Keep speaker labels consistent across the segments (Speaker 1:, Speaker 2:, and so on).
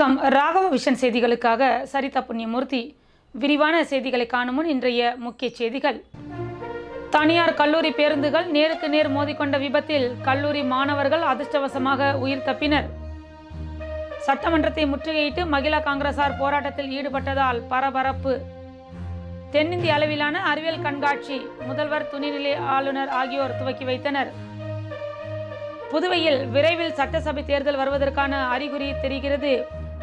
Speaker 1: வணக்கம் ராகவ விஷன் செய்திகளுக்காக சரிதா புண்ணியமூர்த்தி விரிவான செய்திகளை காணும் முன் இன்றைய முக்கிய செய்திகள் தனியார் கல்லூரி பேருந்துகள் நேருக்கு நேர் மோதிக்கொண்ட விபத்தில் கல்லூரி மாணவர்கள் அதிர்ஷ்டவசமாக உயிர் தப்பினர் சட்டமன்றத்தை முற்றுகையிட்டு மகிழா காங்கிரசார் போராட்டத்தில் ஈடுபட்டதால் பரபரப்பு தென்னிந்திய அளவிலான அறிவியல் கண்காட்சி முதல்வர் துணைநிலை ஆளுநர் ஆகியோர் துவக்கி வைத்தனர் புதுவையில் விரைவில் சட்டசபை தேர்தல் வருவதற்கான அறிகுறி தெரிகிறது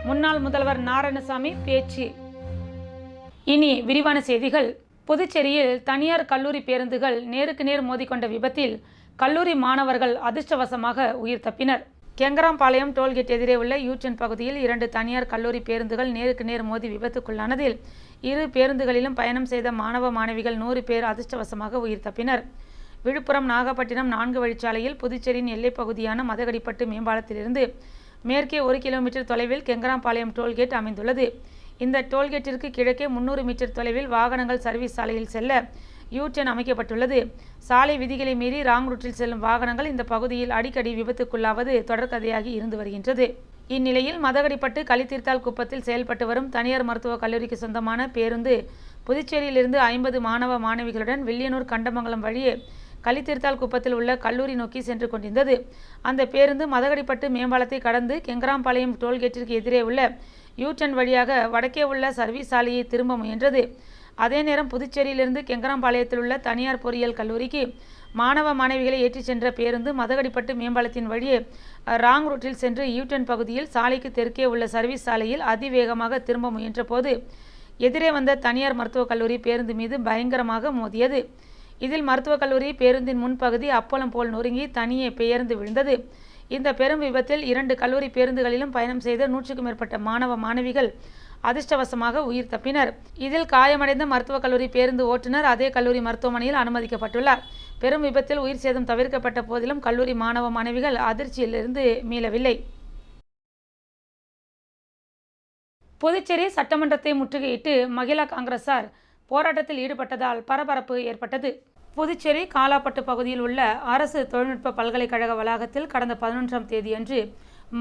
Speaker 1: முன்னாள் முதல்வர் நாராயணசாமி பேச்சு இனி விரிவான செய்திகள் புதுச்சேரியில் தனியார் கல்லூரி பேருந்துகள் நேருக்கு நேர் மோதிக்கொண்ட விபத்தில் கல்லூரி மாணவர்கள் அதிர்ஷ்டவசமாக உயிர் தப்பினர் கெங்கராம்பாளையம் டோல்கேட் எதிரே உள்ள யூட்டன் பகுதியில் இரண்டு தனியார் கல்லூரி பேருந்துகள் நேருக்கு நேர் மோதி விபத்துக்குள்ளானதில் இரு பேருந்துகளிலும் பயணம் செய்த மாணவ மாணவிகள் நூறு பேர் அதிர்ஷ்டவசமாக உயிர் தப்பினர் விழுப்புரம் நாகப்பட்டினம் நான்கு வழிச்சாலையில் புதுச்சேரியின் எல்லைப்பகுதியான மதகடிப்பட்டு மேம்பாலத்திலிருந்து மேற்கே ஒரு கிலோமீட்டர் தொலைவில் கெங்கராம்பாளையம் டோல்கேட் அமைந்துள்ளது இந்த டோல்கேட்டிற்கு கிழக்கே முன்னூறு மீட்டர் தொலைவில் வாகனங்கள் சர்வீஸ் சாலையில் செல்ல யூ அமைக்கப்பட்டுள்ளது சாலை விதிகளை மீறி ராங் ரூட்டில் செல்லும் வாகனங்கள் இந்த பகுதியில் அடிக்கடி விபத்துக்குள்ளாவது தொடர்கதையாகி இருந்து வருகின்றது இந்நிலையில் மதகடிப்பட்டு கழித்தீர்த்தால் குப்பத்தில் செயல்பட்டு வரும் தனியார் மருத்துவக் கல்லூரிக்கு சொந்தமான பேருந்து புதுச்சேரியிலிருந்து ஐம்பது மாணவ மாணவிகளுடன் வில்லியனூர் கண்டமங்கலம் வழியே கலித்திருத்தால் குப்பத்தில் உள்ள கல்லூரி நோக்கி சென்று கொண்டிருந்தது அந்த பேருந்து மதகடிப்பட்டு மேம்பாலத்தை கடந்து கெங்கராம்பாளையம் டோல்கேட்டிற்கு எதிரே உள்ள யூட்டன் வழியாக வடக்கே உள்ள சர்வீஸ் சாலையை திரும்ப முயன்றது அதே நேரம் புதுச்சேரியிலிருந்து கெங்கராம்பாளையத்தில் உள்ள தனியார் பொறியியல் கல்லூரிக்கு மாணவ மாணவிகளை ஏற்றிச் சென்ற பேருந்து மதகடிப்பட்டு மேம்பாலத்தின் வழியே ராங் ரூட்டில் சென்று யூட்டன் பகுதியில் சாலைக்கு தெற்கே உள்ள சர்வீஸ் சாலையில் அதிவேகமாக திரும்ப முயன்ற போது எதிரே வந்த தனியார் மருத்துவக் கல்லூரி பேருந்து மீது பயங்கரமாக மோதியது இதில் மருத்துவக் கல்லூரி பேருந்தின் முன்பகுதி அப்பளம் போல் நொறுங்கி தனியே பெயர்ந்து விழுந்தது இந்த பெரும் விபத்தில் இரண்டு கல்லூரி பேருந்துகளிலும் பயணம் செய்த நூற்றுக்கும் மேற்பட்ட மாணவ மாணவிகள் அதிர்ஷ்டவசமாக உயிர் தப்பினர் இதில் காயமடைந்த மருத்துவக் கல்லூரி பேருந்து ஓட்டுநர் அதே கல்லூரி மருத்துவமனையில் அனுமதிக்கப்பட்டுள்ளார் பெரும் விபத்தில் உயிர் சேதம் தவிர்க்கப்பட்ட போதிலும் கல்லூரி மாணவ மாணவிகள் அதிர்ச்சியிலிருந்து மீளவில்லை புதுச்சேரி சட்டமன்றத்தை முற்றுகையிட்டு மகிழா காங்கிரசார் போராட்டத்தில் ஈடுபட்டதால் பரபரப்பு ஏற்பட்டது புதுச்சேரி காலாப்பட்டு பகுதியில் உள்ள அரசு தொழில்நுட்ப பல்கலைக்கழக வளாகத்தில் கடந்த பதினொன்றாம் தேதியன்று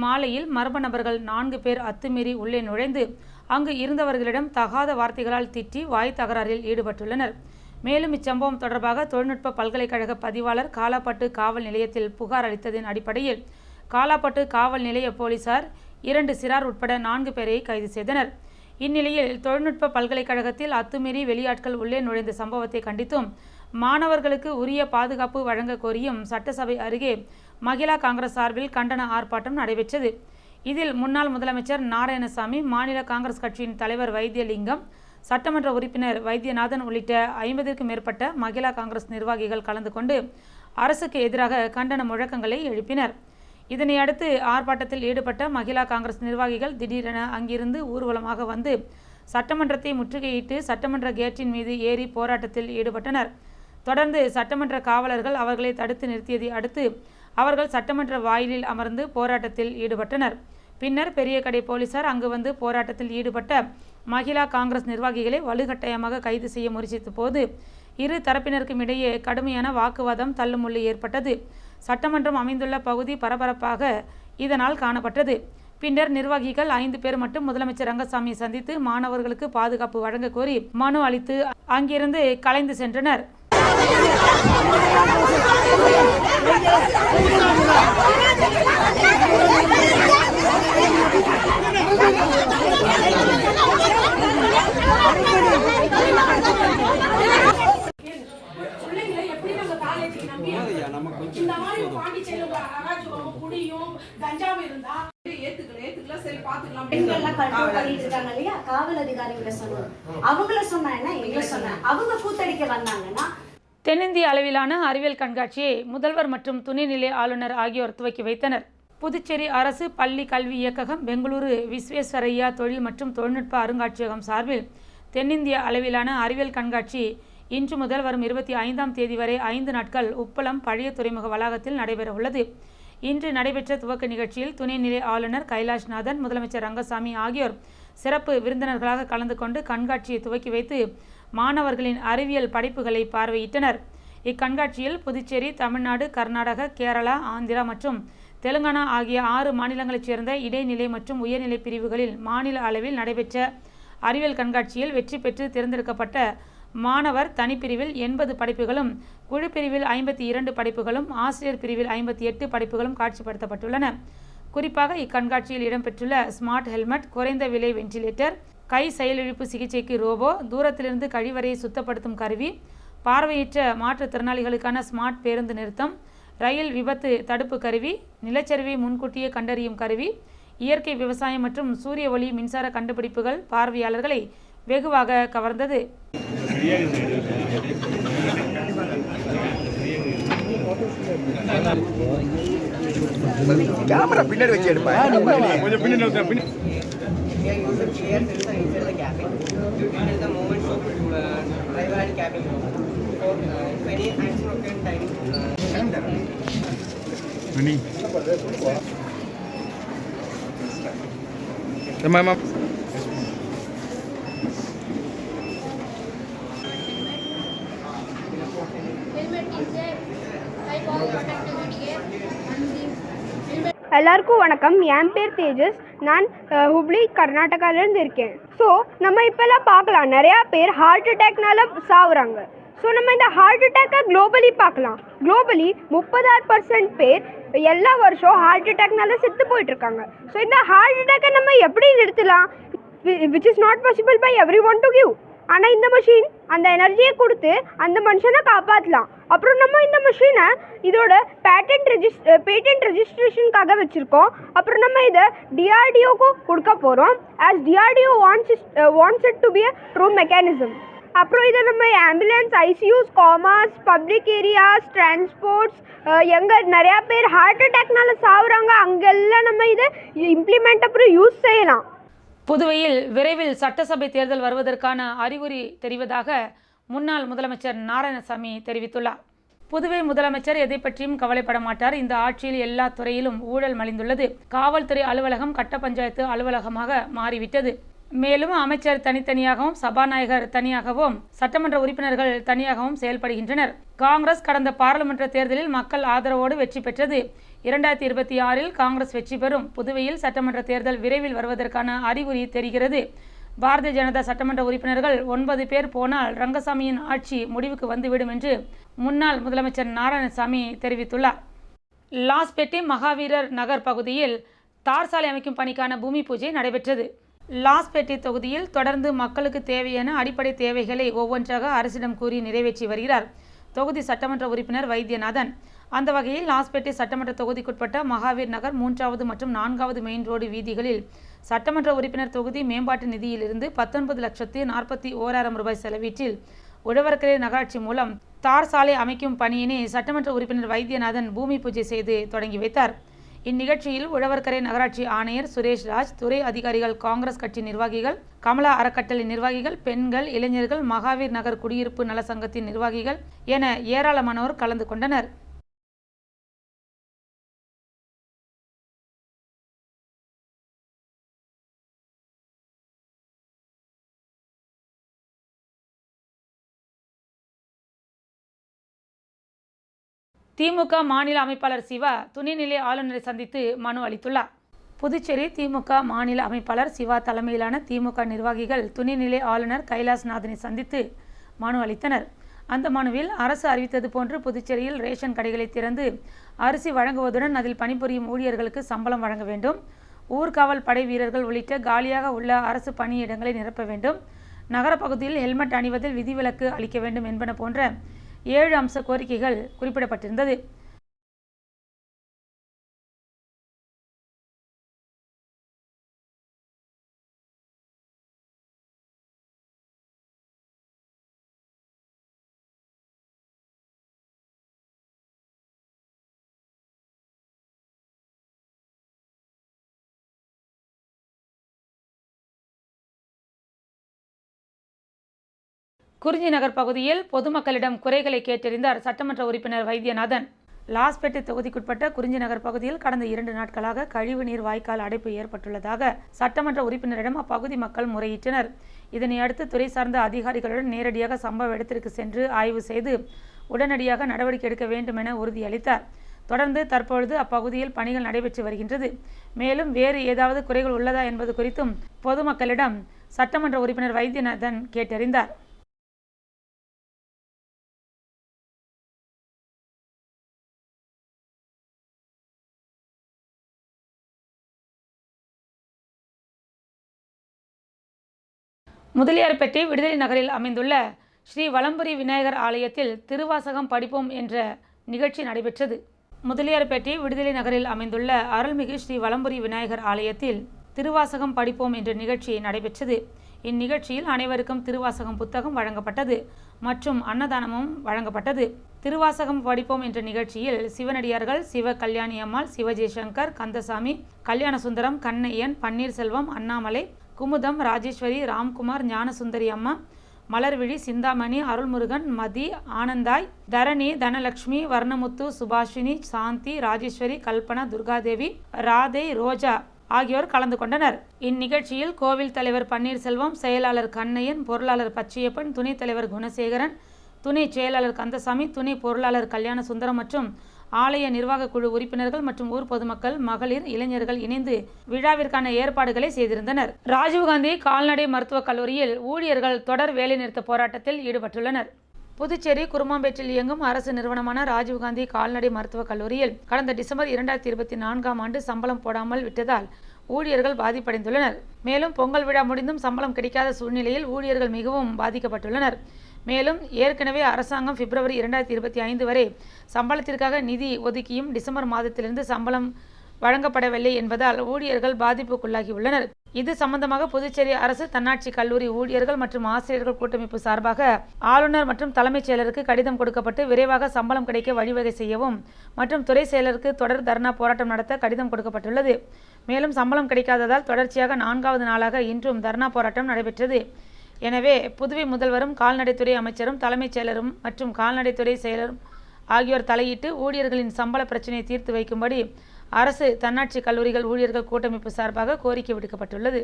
Speaker 1: மாலையில் மர்ம நபர்கள் நான்கு பேர் அத்துமீறி உள்ளே நுழைந்து அங்கு இருந்தவர்களிடம் தகாத வார்த்தைகளால் திட்டி வாய் தகராறில் ஈடுபட்டுள்ளனர் மேலும் இச்சம்பவம் தொடர்பாக தொழில்நுட்ப பல்கலைக்கழக பதிவாளர் காலாப்பட்டு காவல் நிலையத்தில் புகார் அளித்ததன் அடிப்படையில் காலாப்பட்டு காவல் நிலைய போலீசார் இரண்டு சிறார் உட்பட நான்கு பேரை கைது செய்தனர் இந்நிலையில் தொழில்நுட்ப பல்கலைக்கழகத்தில் அத்துமீறி வெளியாட்கள் உள்ளே நுழைந்த சம்பவத்தை கண்டித்தும் மாணவர்களுக்கு உரிய பாதுகாப்பு வழங்க கோரியும் சட்டசபை அருகே மகிழா காங்கிரஸ் சார்பில் கண்டன ஆர்ப்பாட்டம் நடைபெற்றது இதில் முன்னாள் முதலமைச்சர் நாராயணசாமி மாநில காங்கிரஸ் கட்சியின் தலைவர் வைத்தியலிங்கம் சட்டமன்ற உறுப்பினர் வைத்தியநாதன் உள்ளிட்ட ஐம்பதிற்கும் மேற்பட்ட மகிழா காங்கிரஸ் நிர்வாகிகள் கலந்து கொண்டு அரசுக்கு எதிராக கண்டன முழக்கங்களை எழுப்பினர் இதனை அடுத்து ஆர்ப்பாட்டத்தில் ஈடுபட்ட மகிழா காங்கிரஸ் நிர்வாகிகள் திடீரென அங்கிருந்து ஊர்வலமாக வந்து சட்டமன்றத்தை முற்றுகையிட்டு சட்டமன்ற கேட்டின் மீது ஏறி போராட்டத்தில் ஈடுபட்டனர் தொடர்ந்து சட்டமன்ற காவலர்கள் அவர்களை தடுத்து நிறுத்தியதை அடுத்து அவர்கள் சட்டமன்ற வாயிலில் அமர்ந்து போராட்டத்தில் ஈடுபட்டனர் பின்னர் பெரிய கடை போலீசார் அங்கு வந்து போராட்டத்தில் ஈடுபட்ட மகிழா காங்கிரஸ் நிர்வாகிகளை வலுக்கட்டாயமாக கைது செய்ய முயற்சித்த போது இரு தரப்பினருக்கும் இடையே கடுமையான வாக்குவாதம் தள்ளுமுள்ளு ஏற்பட்டது சட்டமன்றம் அமைந்துள்ள பகுதி பரபரப்பாக இதனால் காணப்பட்டது பின்னர் நிர்வாகிகள் ஐந்து பேர் மட்டும் முதலமைச்சர் ரங்கசாமியை சந்தித்து மாணவர்களுக்கு பாதுகாப்பு வழங்க கோரி மனு அளித்து அங்கிருந்து கலைந்து சென்றனர் கஞ்சாவும் இருந்தா தென்னிந்திய அளவிலான அறிவியல் கண்காட்சியை முதல்வர் மற்றும் துணைநிலை ஆளுநர் ஆகியோர் துவக்கி வைத்தனர் புதுச்சேரி அரசு பள்ளி கல்வி இயக்ககம் பெங்களூரு விஸ்வேஸ்வரையா தொழில் மற்றும் தொழில்நுட்ப அருங்காட்சியகம் சார்பில் தென்னிந்திய அளவிலான அறிவியல் கண்காட்சி இன்று முதல் வரும் இருபத்தி ஐந்தாம் தேதி வரை ஐந்து நாட்கள் உப்பளம் பழைய துறைமுக வளாகத்தில் நடைபெறவுள்ளது இன்று நடைபெற்ற துவக்க நிகழ்ச்சியில் துணைநிலை ஆளுநர் கைலாஷ்நாதன் முதலமைச்சர் ரங்கசாமி ஆகியோர் சிறப்பு விருந்தினர்களாக கலந்து கொண்டு கண்காட்சியை துவக்கி வைத்து மாணவர்களின் அறிவியல் படைப்புகளை பார்வையிட்டனர் இக்கண்காட்சியில் புதுச்சேரி தமிழ்நாடு கர்நாடக கேரளா ஆந்திரா மற்றும் தெலுங்கானா ஆகிய ஆறு மாநிலங்களைச் சேர்ந்த இடைநிலை மற்றும் உயர்நிலை பிரிவுகளில் மாநில அளவில் நடைபெற்ற அறிவியல் கண்காட்சியில் வெற்றி பெற்று தேர்ந்தெடுக்கப்பட்ட மாணவர் தனிப்பிரிவில் எண்பது படைப்புகளும் குழு பிரிவில் ஐம்பத்தி இரண்டு படைப்புகளும் ஆசிரியர் பிரிவில் ஐம்பத்தி எட்டு படைப்புகளும் காட்சிப்படுத்தப்பட்டுள்ளன குறிப்பாக இக்கண்காட்சியில் இடம்பெற்றுள்ள ஸ்மார்ட் ஹெல்மெட் குறைந்த விலை வென்டிலேட்டர் கை செயலிழப்பு சிகிச்சைக்கு ரோபோ தூரத்திலிருந்து கழிவறையை சுத்தப்படுத்தும் கருவி பார்வையற்ற மாற்றுத்திறனாளிகளுக்கான ஸ்மார்ட் பேருந்து நிறுத்தம் ரயில் விபத்து தடுப்பு கருவி நிலச்சரிவை முன்கூட்டியே கண்டறியும் கருவி இயற்கை விவசாயம் மற்றும் சூரிய ஒளி மின்சார கண்டுபிடிப்புகள் பார்வையாளர்களை வெகுவாக கவர்ந்தது
Speaker 2: கேமரா பின்னாடி வச்சு எடுப்பேன் கொஞ்சம் பின்னாடி பின்னாடி Terima kasih.
Speaker 1: எல்லாருக்கும் வணக்கம் என் பேர் தேஜஸ் நான் ஹுப்ளி இருந்து இருக்கேன் ஸோ நம்ம இப்போல்லாம் பார்க்கலாம் நிறையா பேர் ஹார்ட் அட்டாக்னால சாவுறாங்க ஸோ நம்ம இந்த ஹார்ட் அட்டாக்கை குளோபலி பார்க்கலாம் குளோபலி முப்பதாறு பர்சன்ட் பேர் எல்லா வருஷம் ஹார்ட் அட்டாக்னால செத்து போயிட்டுருக்காங்க ஸோ இந்த ஹார்ட் அட்டாக்கை நம்ம எப்படி நிறுத்தலாம் which is not possible by everyone to give ஆனால் இந்த மிஷின் அந்த எனர்ஜியை கொடுத்து அந்த மனுஷனை காப்பாற்றலாம் அப்புறம் நம்ம இந்த மிஷினை இதோட பேட்டன்ட் ரெஜிஸ் பேட்டன்ட் ரெஜிஸ்ட்ரேஷனுக்காக வச்சுருக்கோம் அப்புறம் நம்ம இதை டிஆர்டிஓக்கும் கொடுக்க போகிறோம் as DRDO வான்ஸ் வான்ஸ் it to be a true mechanism அப்புறம் இதை நம்ம ambulance ICUs commerce public areas transports எங்கே நிறையா பேர் ஹார்ட் அட்டாக்னால சாகுறாங்க அங்கெல்லாம் நம்ம இதை இம்ப்ளிமெண்ட் அப்புறம் யூஸ் செய்யலாம் புதுவையில் விரைவில் சட்டசபை தேர்தல் வருவதற்கான அறிகுறி தெரிவதாக முன்னாள் முதலமைச்சர் நாராயணசாமி தெரிவித்துள்ளார் புதுவை முதலமைச்சர் எதை பற்றியும் கவலைப்பட மாட்டார் இந்த ஆட்சியில் எல்லா துறையிலும் ஊழல் மலிந்துள்ளது காவல்துறை அலுவலகம் கட்ட பஞ்சாயத்து அலுவலகமாக மாறிவிட்டது மேலும் அமைச்சர் தனித்தனியாகவும் சபாநாயகர் தனியாகவும் சட்டமன்ற உறுப்பினர்கள் தனியாகவும் செயல்படுகின்றனர் காங்கிரஸ் கடந்த பாராளுமன்ற தேர்தலில் மக்கள் ஆதரவோடு வெற்றி பெற்றது இரண்டாயிரத்தி இருபத்தி ஆறில் காங்கிரஸ் வெற்றி பெறும் புதுவையில் சட்டமன்ற தேர்தல் விரைவில் வருவதற்கான அறிகுறி தெரிகிறது பாரதிய ஜனதா சட்டமன்ற உறுப்பினர்கள் ஒன்பது பேர் போனால் ரங்கசாமியின் ஆட்சி முடிவுக்கு வந்துவிடும் என்று முன்னாள் முதலமைச்சர் நாராயணசாமி தெரிவித்துள்ளார் லாஸ்பேட்டை மகாவீரர் நகர் பகுதியில் தார் சாலை அமைக்கும் பணிக்கான பூமி பூஜை நடைபெற்றது லாஸ்பேட்டை தொகுதியில் தொடர்ந்து மக்களுக்கு தேவையான அடிப்படை தேவைகளை ஒவ்வொன்றாக அரசிடம் கூறி நிறைவேற்றி வருகிறார் தொகுதி சட்டமன்ற உறுப்பினர் வைத்தியநாதன் அந்த வகையில் லாஸ்பேட்டை சட்டமன்ற தொகுதிக்குட்பட்ட மகாவீர் நகர் மூன்றாவது மற்றும் நான்காவது மெயின் ரோடு வீதிகளில் சட்டமன்ற உறுப்பினர் தொகுதி மேம்பாட்டு நிதியிலிருந்து பத்தொன்பது லட்சத்து நாற்பத்தி ஓராயிரம் ரூபாய் செலவீட்டில் உழவர்கரை நகராட்சி மூலம் தார் சாலை அமைக்கும் பணியினை சட்டமன்ற உறுப்பினர் வைத்தியநாதன் பூமி பூஜை செய்து தொடங்கி வைத்தார் இந்நிகழ்ச்சியில் உழவர்கரை நகராட்சி ஆணையர் சுரேஷ் ராஜ் துறை அதிகாரிகள் காங்கிரஸ் கட்சி நிர்வாகிகள் கமலா அறக்கட்டளை நிர்வாகிகள் பெண்கள் இளைஞர்கள் மகாவீர் நகர் குடியிருப்பு நல சங்கத்தின் நிர்வாகிகள் என ஏராளமானோர் கலந்து கொண்டனர் திமுக மாநில அமைப்பாளர் சிவா துணைநிலை ஆளுநரை சந்தித்து மனு அளித்துள்ளார் புதுச்சேரி திமுக மாநில அமைப்பாளர் சிவா தலைமையிலான திமுக நிர்வாகிகள் துணைநிலை ஆளுநர் கைலாஸ்நாதனை சந்தித்து மனு அளித்தனர் அந்த மனுவில் அரசு அறிவித்தது போன்று புதுச்சேரியில் ரேஷன் கடைகளை திறந்து அரிசி வழங்குவதுடன் அதில் பணிபுரியும் ஊழியர்களுக்கு சம்பளம் வழங்க வேண்டும் ஊர்காவல் படை வீரர்கள் உள்ளிட்ட காலியாக உள்ள அரசு பணியிடங்களை நிரப்ப வேண்டும் நகரப்பகுதியில் ஹெல்மெட் அணிவதில் விதிவிலக்கு அளிக்க வேண்டும் என்பன போன்ற ஏழு அம்ச கோரிக்கைகள் குறிப்பிடப்பட்டிருந்தது குறிஞ்சி நகர் பகுதியில் பொதுமக்களிடம் குறைகளை கேட்டறிந்தார் சட்டமன்ற உறுப்பினர் வைத்தியநாதன் லாஸ்பேட்டை தொகுதிக்குட்பட்ட குறிஞ்சி நகர் பகுதியில் கடந்த இரண்டு நாட்களாக கழிவு நீர் வாய்க்கால் அடைப்பு ஏற்பட்டுள்ளதாக சட்டமன்ற உறுப்பினரிடம் அப்பகுதி மக்கள் முறையிட்டனர் இதனையடுத்து துறை சார்ந்த அதிகாரிகளுடன் நேரடியாக சம்பவ இடத்திற்கு சென்று ஆய்வு செய்து உடனடியாக நடவடிக்கை எடுக்க வேண்டும் என உறுதியளித்தார் தொடர்ந்து தற்பொழுது அப்பகுதியில் பணிகள் நடைபெற்று வருகின்றது மேலும் வேறு ஏதாவது குறைகள் உள்ளதா என்பது குறித்தும் பொதுமக்களிடம் சட்டமன்ற உறுப்பினர் வைத்தியநாதன் கேட்டறிந்தார் முதலியார்பேட்டை விடுதலை நகரில் அமைந்துள்ள ஸ்ரீ வலம்புரி விநாயகர் ஆலயத்தில் திருவாசகம் படிப்போம் என்ற நிகழ்ச்சி நடைபெற்றது முதலியார்பேட்டை விடுதலை நகரில் அமைந்துள்ள அருள்மிகு ஸ்ரீ வலம்புரி விநாயகர் ஆலயத்தில் திருவாசகம் படிப்போம் என்ற நிகழ்ச்சி நடைபெற்றது இந்நிகழ்ச்சியில் அனைவருக்கும் திருவாசகம் புத்தகம் வழங்கப்பட்டது மற்றும் அன்னதானமும் வழங்கப்பட்டது திருவாசகம் படிப்போம் என்ற நிகழ்ச்சியில் சிவனடியார்கள் சிவ கல்யாணி அம்மாள் சிவஜெய்சங்கர் ஜெய்சங்கர் கந்தசாமி கல்யாணசுந்தரம் கண்ணையன் பன்னீர்செல்வம் அண்ணாமலை குமுதம் ராஜேஸ்வரி ராம்குமார் ஞானசுந்தரி அம்மா மலர்விழி சிந்தாமணி அருள்முருகன் மதி ஆனந்தாய் தரணி தனலக்ஷ்மி வர்ணமுத்து சுபாஷினி சாந்தி ராஜேஸ்வரி கல்பனா துர்காதேவி ராதே ரோஜா ஆகியோர் கலந்து கொண்டனர் இந்நிகழ்ச்சியில் கோவில் தலைவர் பன்னீர்செல்வம் செயலாளர் கண்ணையன் பொருளாளர் பச்சையப்பன் துணைத் தலைவர் குணசேகரன் துணை செயலாளர் கந்தசாமி துணை பொருளாளர் கல்யாண சுந்தரம் மற்றும் ஆலய நிர்வாக குழு உறுப்பினர்கள் மற்றும் ஊர் பொதுமக்கள் மகளிர் இளைஞர்கள் இணைந்து விழாவிற்கான ஏற்பாடுகளை செய்திருந்தனர் ராஜீவ்காந்தி கால்நடை மருத்துவக் கல்லூரியில் ஊழியர்கள் தொடர் வேலைநிறுத்த போராட்டத்தில் ஈடுபட்டுள்ளனர் புதுச்சேரி குருமாம்பேட்டில் இயங்கும் அரசு நிறுவனமான ராஜீவ்காந்தி கால்நடை மருத்துவக் கல்லூரியில் கடந்த டிசம்பர் இரண்டாயிரத்தி இருபத்தி நான்காம் ஆண்டு சம்பளம் போடாமல் விட்டதால் ஊழியர்கள் பாதிப்படைந்துள்ளனர் மேலும் பொங்கல் விழா முடிந்தும் சம்பளம் கிடைக்காத சூழ்நிலையில் ஊழியர்கள் மிகவும் பாதிக்கப்பட்டுள்ளனர் மேலும் ஏற்கனவே அரசாங்கம் பிப்ரவரி இரண்டாயிரத்தி இருபத்தி ஐந்து வரை சம்பளத்திற்காக நிதி ஒதுக்கியும் டிசம்பர் மாதத்திலிருந்து சம்பளம் வழங்கப்படவில்லை என்பதால் ஊழியர்கள் பாதிப்புக்குள்ளாகியுள்ளனர் இது சம்பந்தமாக புதுச்சேரி அரசு தன்னாட்சி கல்லூரி ஊழியர்கள் மற்றும் ஆசிரியர்கள் கூட்டமைப்பு சார்பாக ஆளுநர் மற்றும் தலைமைச் செயலருக்கு கடிதம் கொடுக்கப்பட்டு விரைவாக சம்பளம் கிடைக்க வழிவகை செய்யவும் மற்றும் துறை செயலருக்கு தொடர் தர்ணா போராட்டம் நடத்த கடிதம் கொடுக்கப்பட்டுள்ளது மேலும் சம்பளம் கிடைக்காததால் தொடர்ச்சியாக நான்காவது நாளாக இன்றும் தர்ணா போராட்டம் நடைபெற்றது எனவே புதுவை முதல்வரும் கால்நடைத்துறை அமைச்சரும் தலைமைச் செயலரும் மற்றும் கால்நடைத்துறை செயலரும் ஆகியோர் தலையிட்டு ஊழியர்களின் சம்பள பிரச்சினையை தீர்த்து வைக்கும்படி அரசு தன்னாட்சி கல்லூரிகள் ஊழியர்கள் கூட்டமைப்பு சார்பாக கோரிக்கை விடுக்கப்பட்டுள்ளது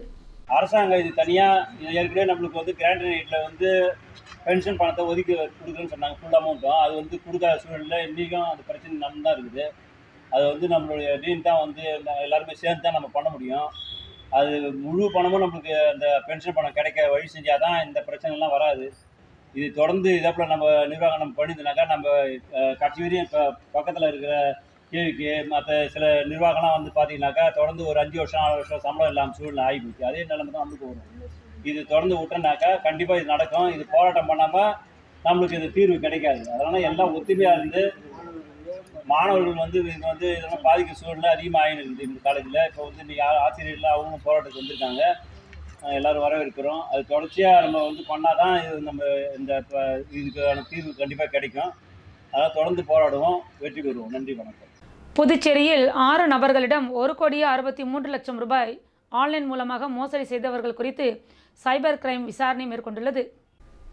Speaker 2: அரசாங்கம் இது தனியாக ஏற்கனவே நம்மளுக்கு வந்து கிராண்ட் நைட்டில் வந்து பென்ஷன் பணத்தை ஒதுக்கி கொடுக்குறேன்னு சொன்னாங்க ஃபுல் அமௌண்ட்டும் அது வந்து கொடுக்காத சூழலில் இன்றைக்கும் அந்த பிரச்சனை நம்ம தான் இருக்குது அது வந்து நம்மளுடைய டீன் தான் வந்து எல்லாருமே சேர்ந்து தான் நம்ம பண்ண முடியும் அது முழு பணமும் நம்மளுக்கு அந்த பென்ஷன் பணம் கிடைக்க வழி செஞ்சால் தான் இந்த பிரச்சனைலாம் வராது இது தொடர்ந்து இதேப்போல் நம்ம நிர்வாகம் நம்ம பண்ணியிருந்தாக்கா நம்ம கட்சி வரையும் இப்போ பக்கத்தில் இருக்கிற கேவிக்கு மற்ற சில நிர்வாகம்லாம் வந்து பார்த்தீங்கன்னாக்கா தொடர்ந்து ஒரு அஞ்சு வருஷம் ஆறு வருஷம் சம்பளம் இல்லாமல் சூழ்நிலை ஆகி போச்சு அதே நிலைமை தான் வந்து போகணும் இது தொடர்ந்து விட்டோம்னாக்கா கண்டிப்பாக இது நடக்கும் இது போராட்டம் பண்ணாமல் நம்மளுக்கு இது தீர்வு கிடைக்காது அதனால் எல்லாம் ஒத்துமையாக இருந்து மாணவர்கள் வந்து இது வந்து இதெல்லாம் பாதிக்க சூழ்நிலை அதிகமாக இருக்குது இந்த காலேஜில் இப்போ வந்து இன்றைக்கி ஆசிரியர்கள் அவங்களும் போராட்டத்துக்கு வந்திருக்காங்க எல்லோரும் வரவேற்கிறோம் அது தொடர்ச்சியாக நம்ம வந்து பண்ணால் தான் இது நம்ம இந்த இதுக்கான தீர்வு கண்டிப்பாக கிடைக்கும் அதான் தொடர்ந்து போராடுவோம் வெற்றி பெறுவோம் நன்றி வணக்கம்
Speaker 1: புதுச்சேரியில் ஆறு நபர்களிடம் ஒரு கோடியே அறுபத்தி மூன்று லட்சம் ரூபாய் ஆன்லைன் மூலமாக மோசடி செய்தவர்கள் குறித்து சைபர் கிரைம் விசாரணை மேற்கொண்டுள்ளது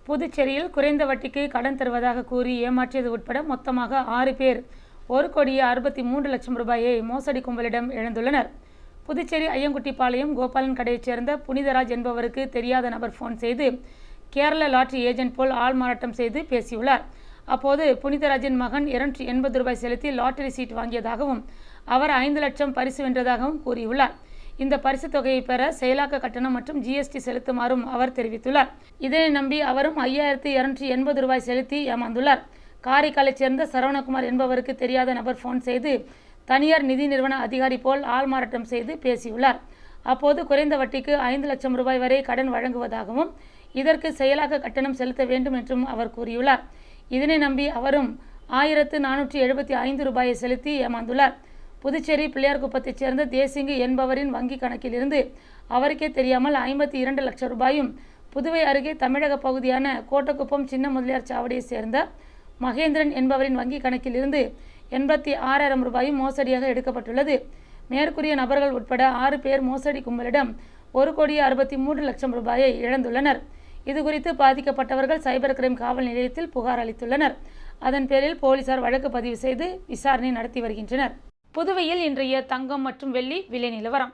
Speaker 1: புதுச்சேரியில் குறைந்த வட்டிக்கு கடன் தருவதாக கூறி ஏமாற்றியது உட்பட மொத்தமாக ஆறு பேர் ஒரு கோடியே அறுபத்தி மூன்று லட்சம் ரூபாயை மோசடி கும்பலிடம் இழந்துள்ளனர் புதுச்சேரி ஐயங்குட்டிப்பாளையம் கோபாலன் கடையைச் சேர்ந்த புனிதராஜ் என்பவருக்கு தெரியாத நபர் ஃபோன் செய்து கேரள லாட்ரி ஏஜென்ட் போல் ஆள் மாறாட்டம் செய்து பேசியுள்ளார் அப்போது புனிதராஜின் மகன் இரண்டு எண்பது ரூபாய் செலுத்தி லாட்டரி சீட் வாங்கியதாகவும் அவர் ஐந்து லட்சம் பரிசு வென்றதாகவும் கூறியுள்ளார் இந்த பரிசு தொகையை பெற செயலாக்க கட்டணம் மற்றும் ஜிஎஸ்டி செலுத்துமாறும் அவர் தெரிவித்துள்ளார் இதனை நம்பி அவரும் ஐயாயிரத்தி இருநூற்றி எண்பது ரூபாய் செலுத்தி ஏமாந்துள்ளார் காரைக்காலைச் சேர்ந்த சரவணகுமார் என்பவருக்கு தெரியாத நபர் ஃபோன் செய்து தனியார் நிதி நிறுவன அதிகாரி போல் ஆள்மாறாட்டம் செய்து பேசியுள்ளார் அப்போது குறைந்த வட்டிக்கு ஐந்து லட்சம் ரூபாய் வரை கடன் வழங்குவதாகவும் இதற்கு செயலாக கட்டணம் செலுத்த வேண்டும் என்றும் அவர் கூறியுள்ளார் இதனை நம்பி அவரும் ஆயிரத்து நானூற்றி எழுபத்தி ஐந்து ரூபாயை செலுத்தி ஏமாந்துள்ளார் புதுச்சேரி பிள்ளையார்குப்பத்தைச் சேர்ந்த தேசிங்கு என்பவரின் வங்கி கணக்கிலிருந்து அவருக்கே தெரியாமல் ஐம்பத்தி இரண்டு லட்சம் ரூபாயும் புதுவை அருகே தமிழக பகுதியான கோட்டக்குப்பம் சின்ன முதலியார் சாவடியைச் சேர்ந்த மகேந்திரன் என்பவரின் வங்கி கணக்கில் இருந்து எண்பத்தி ஆறாயிரம் ரூபாயும் மோசடியாக எடுக்கப்பட்டுள்ளது மேற்கூறிய நபர்கள் உட்பட ஆறு பேர் மோசடி கும்பலிடம் ஒரு கோடி அறுபத்தி மூன்று லட்சம் ரூபாயை இழந்துள்ளனர் இதுகுறித்து பாதிக்கப்பட்டவர்கள் சைபர் கிரைம் காவல் நிலையத்தில் புகார் அளித்துள்ளனர் அதன் பேரில் போலீசார் வழக்கு பதிவு செய்து விசாரணை நடத்தி வருகின்றனர் புதுவையில் இன்றைய தங்கம் மற்றும் வெள்ளி விலை நிலவரம்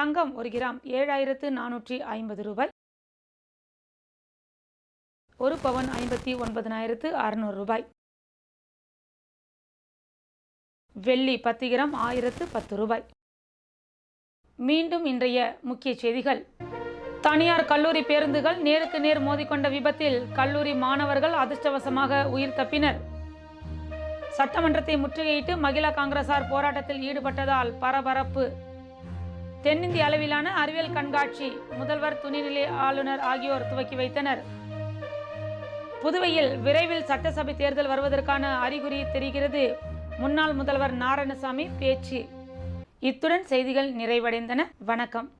Speaker 1: தங்கம் ஒரு கிராம் ஏழாயிரத்து நானூற்றி ஐம்பது ரூபாய் ஒரு பவன் ஐம்பத்தி ஒன்பதனாயிரத்து அறநூறு ரூபாய் வெள்ளி பத்து கிராம் ஆயிரத்து பத்து ரூபாய் மீண்டும் இன்றைய முக்கிய செய்திகள் தனியார் கல்லூரி பேருந்துகள் நேருக்கு நேர் மோதிக்கொண்ட விபத்தில் கல்லூரி மாணவர்கள் அதிர்ஷ்டவசமாக உயிர் தப்பினர் சட்டமன்றத்தை முற்றுகையிட்டு மகிழா காங்கிரசார் போராட்டத்தில் ஈடுபட்டதால் பரபரப்பு தென்னிந்திய அளவிலான அறிவியல் கண்காட்சி முதல்வர் துணைநிலை ஆளுநர் ஆகியோர் துவக்கி வைத்தனர் புதுவையில் விரைவில் சட்டசபை தேர்தல் வருவதற்கான அறிகுறி தெரிகிறது முன்னாள் முதல்வர் நாராயணசாமி பேச்சு இத்துடன் செய்திகள் நிறைவடைந்தன வணக்கம்